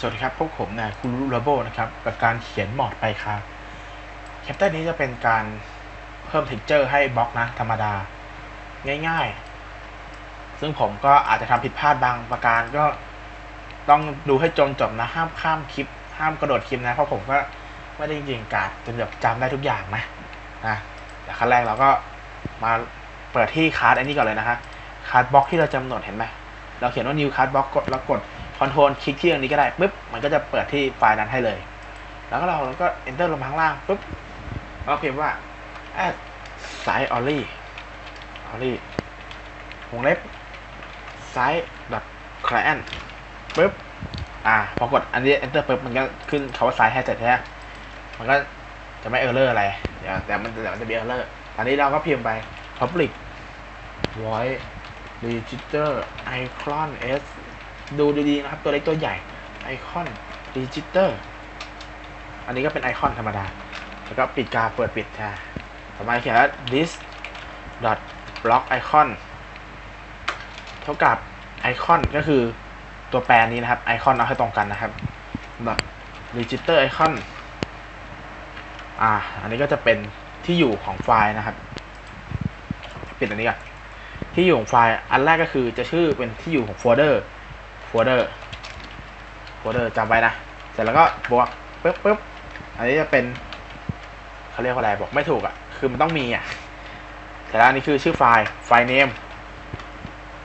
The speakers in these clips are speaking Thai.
สวัสดีครับพวกผมนะคุณรูโรโบนะครับกับการเขียนมอดไปครับแคปเตอร์นี้จะเป็นการเพิ่ม t e x t อร์ให้บล็อกนะธรรมดา ง่ายๆ ซึ่งผมก็อาจจะทำผิดพลาดบางประการก็ต้องดูให้จนจบนะ ห้ามข้ามคลิป ห้ามกระโดดคลิปนะ เพราะผมก็ไม่ได้จริงๆกาดจนแบบจำได้ทุกอย่างนะนะแต่ขั้นแรกเราก็มาเปิดที่คาร์ดอันนี้ก่อนเลยนะฮะคาร์ดบล็อกที่เราจำหนดเห็นไหมเราเขียนว่า new card block กดแล้วกด คอนโทรลคลิกที่ตรงนี้ก็ได้ปุ๊บมันก็จะเปิดที่ไฟล์นั้นให้เลย แล้วก็เราก็ enter ลงมาข้างล่างปุ๊บแล้วก็พิมพ์ว่า add size only only วงเล็บ size แบบ client ปุ๊บอ่าพอกดอันนี้ enter ปุ๊บมันก็ขึ้นคำว่า size ให้เสร็จใช่ไหมมันก็จะไม่ error อะไรเดี๋ยวแต่มันเดี๋ยวมันจะมี error อันนี้เราก็พิมพ์ไป public void register icon s ดูดีๆนะครับ ตัวเล็กตัวใหญ่ไอคอนดิจิเตอร์อันนี้ก็เป็นไอคอนธรรมดา แล้วก็ปิดกาเปิดปิดใช่ต่อมาเขียนว่า this dot block icon เท่ากับไอคอนก็คือตัวแปรนี้นะครับไอคอนเอาให้ตรงกันนะครับ dot register icon อ่า อันนี้ก็จะเป็นที่อยู่ของไฟล์นะครับ ปิดอันนี้ก่อนที่อยู่ของไฟล์อันแรกก็คือจะชื่อเป็นที่อยู่ของโฟลเดอร์ โฟลเดอร์โฟลเดอร์จำไว้นะ เสร็จแล้วก็บวกปึ๊บปึ๊บอันนี้จะเป็นเขาเรียกว่าอะไรบอกไม่ถูกอะ่ะ คือมันต้องมีอะ่ะเสร็จแล้วอันนี้คือชื่อไฟล์ไฟล์เนม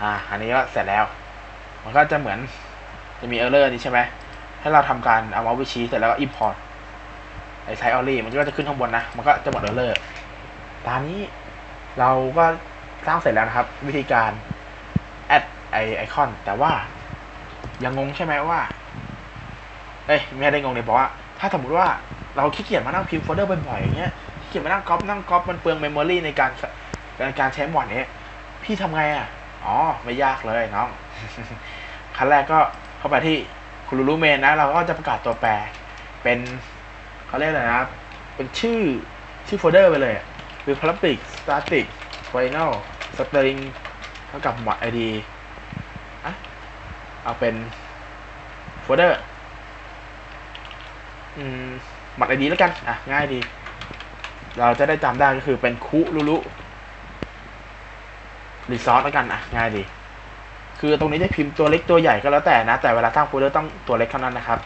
อ่าอันนี้ก็เสร็จแล้ว มันก็จะเหมือนจะมีเออร์เลอร์นี้ใช่ไหมให้เราทำการเอามาวิชีเสร็จแล้วก็ import ไอ้ไซออรี่มันก็จะขึ้นข้างบนนะ มันก็จะหมดเออร์เลอร์ตอนนี้เราก็สร้างเสร็จแล้วนะครับ วิธีการ add ไอไอคอนแต่ว่า ยังงงใช่ไหมว่า เอ้ยไม่ได้งงเลยบอกว่า ถ้าสมมติว่าเราขี้เกียจมานั่งพิมพ์โฟลเดอร์บ่อยๆอย่างเงี้ยขี้เกียจมานั่งก๊อปนั่งก๊อปมันเปลืองเมมโมรีในการในการใช้หมอดนี้ยพี่ทำไงอะ อ๋อ ไม่ยากเลยน้อง ขั้นแรกก็เข้าไปที่คุณรู้เมนนะ เราก็จะประกาศตัวแปร เป็นเขาเรียกอะไรนะ เป็นชื่อชื่อโฟลเดอร์ไปเลยคือ public static final string เท่ากับหมวด id เอาเป็นโฟลเดอร์หมัดไอดีแล้วกัน อะ ง่ายดี เราจะได้จำได้ก็คือเป็นคุรุรุรีซอสแล้วกันอะ ง่ายดี คือตรงนี้จะพิมพ์ตัวเล็กตัวใหญ่ก็แล้วแต่นะ แต่เวลาสร้างโฟลเดอร์ต้องตัวเล็กเท่านั้นนะครับ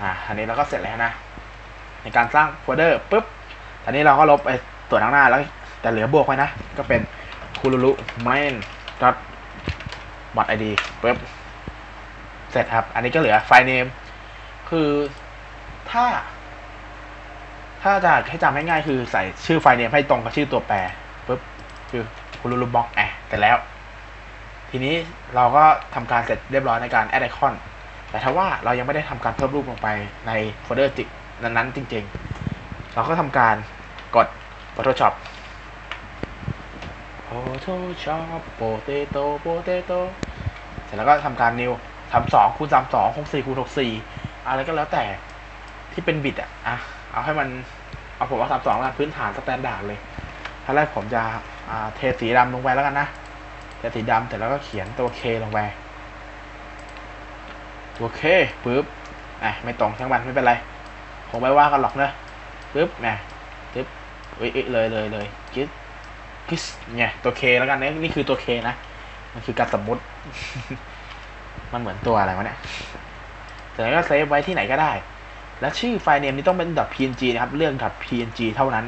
อ่าอันนี้เราก็เสร็จแล้วนะ ในการสร้างโฟลเดอร์ปุ๊บอันนี้เราก็ลบไอ้ตัวข้างหน้าแล้ว แต่เหลือบวกไว้นะ ก็เป็นคุรุรุ main บอทไอดีปุ๊บเสร็จครับ อันนี้ก็เหลือไฟล์เนมคือถ้า ถ้าจะให้จำง่ายๆคือใส่ชื่อไฟล์เนมให้ตรงกับชื่อตัวแปรปุ๊บคือคุณรูรูบล็อกแอะเสร็จแล้ว ทีนี้เราก็ทำการเสร็จเรียบร้อยในการแอดไอคอน แต่ถ้าว่าเรายังไม่ได้ทำการเพิ่มรูปลงไปในโฟลเดอร์จิกนั้นๆจริง ๆ เราก็ทำการกด Photoshop Photoshop Potato Potato เสร็จแล้วก็ทำการ new ทำสองคูณสามสองหกสี่คูณหกสี่อะไรก็แล้วแต่ที่เป็นบิตอะอะเอาให้มันเอาผมว่าสามสองแล้วพื้นฐานสแตนดาร์ดเลยขั้นแรกผมจะอ่าเทสีดำลงไปแล้วกันนะเทสีดำเสร็จแล้วก็เขียนตัว K ลงไปตัว K ปึ๊บอะไม่ตรงช่างมันไม่เป็นไรคงไม่ว่ากันหรอกเนอะปึ๊บแหมปึ๊บอุ้ยเลยเลยเลยกิ๊ดกิ๊ด เนี่ยตัว K แล้วกันเนี่ยนี่คือตัว K นะ มันคือการสมมุติ มันเหมือนตัวอะไรวะเนี่ยแต่ก็เซฟไว้ที่ไหนก็ได้ แล้วชื่อไฟล์เนมนี้ต้องเป็น .png นะครับ เรื่อง .png เท่านั้น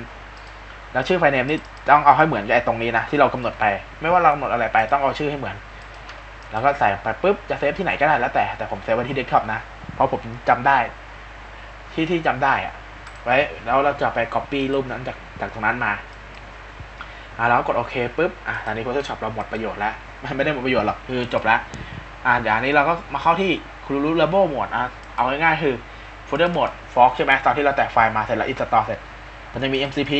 แล้วชื่อไฟล์เนมนี่ต้องเอาให้เหมือนกับไอ้ตรงนี้นะที่เรากำหนดไป ไม่ว่าเรากำหนดอะไรไปต้องเอาชื่อให้เหมือน แล้วก็ใส่ไปปุ๊บจะเซฟที่ไหนก็ได้แล้วแต่ แต่ผมเซฟไว้ที่เดสก์ท็อปนะ เพราะผมจำได้ ที่ที่จำได้อะไว้แล้วเราจะไป copy รูปนั้นจากจากตรงนั้นมา อ่าแล้วกดโอเคปุ๊บอะตอนนี้ Photoshop เราหมดประโยชน์แล้วมันไม่ได้หมดประโยชน์หรอกคือจบแล้วอ่าเดี๋ยวอันนี้เราก็มาเข้าที่คูรูเลเบลโหมดอะเอาง่ายๆคือโฟลเดอร์โหมดฟอกใช่ไหมตอนที่เราแตกไฟล์มาเสร็จแล้ว install เสร็จ มันจะมี MCP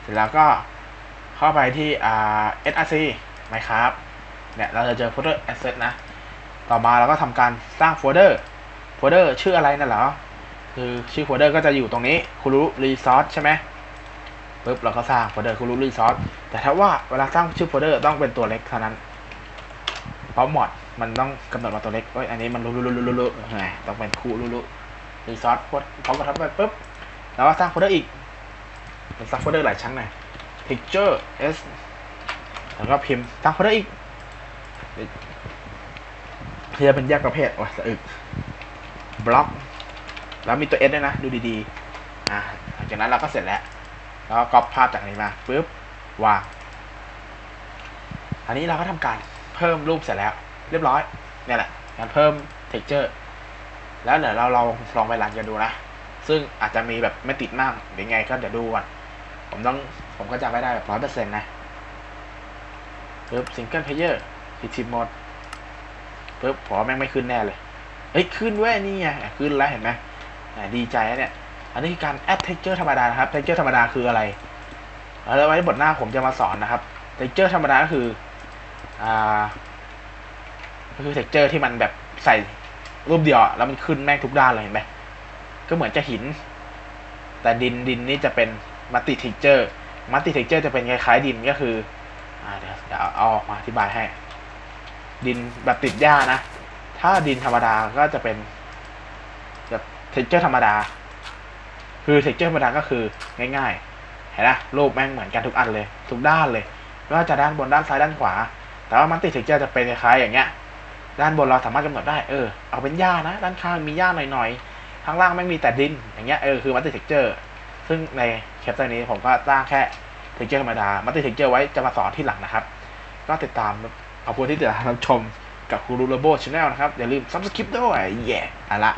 เสร็จแล้วก็เข้าไปที่อ่า src ไหมครับเนี่ยเราจะเจอโฟลเดอร์ asset นะ ต่อมาเราก็ทำการสร้างโฟลเดอร์ โฟลเดอร์ชื่ออะไรนั่นเหรอ คือชื่อโฟลเดอร์ก็จะอยู่ตรงนี้คูรูรีซอสใช่ไหม ปุ๊บเราก็สร้างโฟลเดอร์คูรูรีซอสแต่ถ้าว่าเวลาสร้างชื่อโฟลเดอร์ต้องเป็นตัวเล็กเท่านั้น เพราะมอดมันต้องกำหนดมาตัวเล็กเอ้ยอันนี้มันรู้รู้รู้รู้รู้ไงต้องเป็นคู่รู้รู้รีซอสพดพร้อมกระทับไปปุ๊บแล้วก็สร้างโฟลเดอร์อีกมันสร้างโฟลเดอร์หลายชั้นหน่อย picture s แล้วก็พิมพ์สร้างโฟลเดอร์อีกเพื่อเป็นแยกประเภทว่ะสะอึกบล็อก แล้วมีตัว S ด้วยนะ ดูดีๆ อ่าหลังจากนั้นเราก็เสร็จแล้ว แล้วก็ก๊อปภาพจากนี้มาปุ๊บวางอันนี้เราก็ทำการเพิ่มรูปเสร็จแล้ว เรียบร้อยเนี่ยแหละการเพิ่ม texture แล้วเดี๋ยวเราลองลองไปรันกันดูนะ ซึ่งอาจจะมีแบบไม่ติดมากหรือไงก็เดี๋ยวดูก่อน ผมต้องผมก็จะไม่ได้แบบร้อยเปอร์เซ็นต์นะปุ๊บ single player ปิดทีมโหมดปุ๊บผมแม่งไม่ขึ้นแน่เลย เฮ้ย ขึ้นเว้ยนี่ไงขึ้นแล้วเห็นไหมดีใจเนี่ย อันนี้คือการ add texture ธรรมดานะครับ texture ธรรมดาคืออะไรแล้วไว้บทหน้าผมจะมาสอนนะครับ texture ธรรมดาก็คืออ่าก็คือ texture ที่มันแบบใส่รูปเดียวแล้วมันขึ้นแม่งทุกด้านเลยเห็นไหมก็เหมือนจะหิน แต่ดินดินนี่จะเป็นมัลติ texture มัลติ texture จะเป็นคล้ายๆดินก็คืออ่าเดี๋ยวเดี๋ยวเอาออกมาอธิบายให้ ดินแบบติดหญ้านะ ถ้าดินธรรมดาก็จะเป็นแบบเท็กเจอร์ธรรมดา คือเท็กเจอร์ธรรมดาก็คือง่ายๆ เห็นไหมรูปแม่งเหมือนกันทุกอันเลย ทุกด้านเลยไม่ว่าจะด้านบนด้านซ้ายด้านขวา แต่ว่ามันติเท็กเจอร์จะเป็นคล้ายอย่างเงี้ย ด้านบนเราสามารถกำหนดได้เออเอาเป็นหญ้านะ ด้านข้างมีหญ้าหน่อยๆข้างล่างแม่งมีแต่ดินอย่างเงี้ยเออคือมัลติเท็กเจอร์ซึ่งในแคปเตอร์นี้ผมก็สร้างแค่เท็กเจอร์ธรรมดามัลติเท็กเจอร์ไว้จะมาสอนที่หลังนะครับ ก็ติดตามขอบคุณที่ติดตามรับชมกับคูรูโรโบชาแนลนะครับอย่าลืมซับสคริปต์ด้วยแย่อะละ